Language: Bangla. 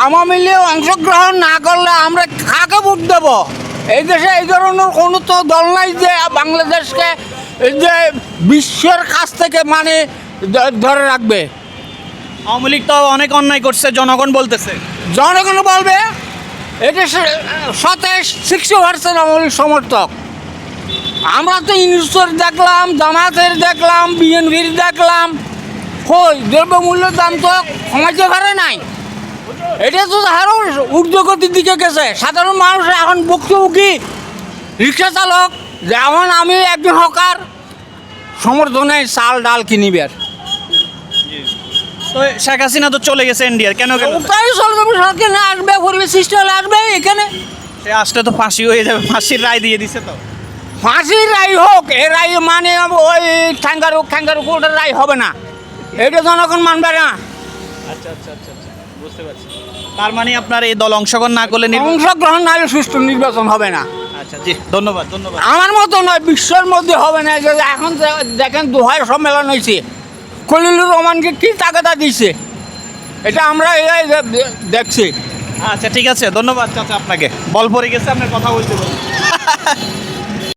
আওয়ামী লীগ অংশগ্রহণ না করলে আমরা কাকে ভোট দেব? এই দেশে এই ধরনের কোনো তো দল নাই যে বাংলাদেশকে এই যে বিশ্বের কাছ থেকে মানে ধরে রাখবে। আওয়ামী লীগ তো অনেক অন্যায় করছে জনগণ বলতেছে। জনগণ বলবে এটা সতেশ সিক্সটি পার্সেন্ট আমাদের সমর্থক। আমরা তো ইউনিসের দেখলাম জামাতের দেখলাম বিএনপির দেখলাম। কই দ্রব্যমূল্যের দাম তো কমাইতে পারে নাই। এটা তো আরও ঊর্ধ্বগতির দিকে গেছে। সাধারণ মানুষ এখন ভুক্তভোগী রিক্সা চালক যেমন আমি একজন হকার সমর্থনে চাল ডাল কিনিবার তো শেখ হাসিনা তো চলে গেছে ইন্ডিয়ার কেন গেল? তাই চলবে সরকার না আসবে পরিবেশ সৃষ্টি হলে আসবে এখানে। সে আসলে তো ফাঁসি হয়ে যাবে ফাঁসির রায় দিয়ে দিছে তো। ফাঁসির রায় হোক এ রায় মানে ওই ঠ্যাঙ্গারু ঠ্যাঙ্গারু কোর্টের রায় হবে না। এটা জনগণ মানবে না। আচ্ছা আচ্ছা আচ্ছা আচ্ছা। বুঝতে পারছি। তার মানে আপনার এই দল অংশগ্রহণ না করলে অংশগ্রহণ না হলে সুষ্ঠু নির্বাচন হবে না। আচ্ছা জি ধন্যবাদ ধন্যবাদ। আমার মতো নয় বিশ্বের মধ্যে হবে না যে এখন যে- দেখেন দোহাই সম্মেলন হয়েছে। খলিলুর রহমানকে কি তাগাদা দিছে এটা আমরা এই দেখছি। আচ্ছা ঠিক আছে ধন্যবাদ চাচা আপনাকে। বল পড়ে গেছে আপনার কথা বলতে বলুন।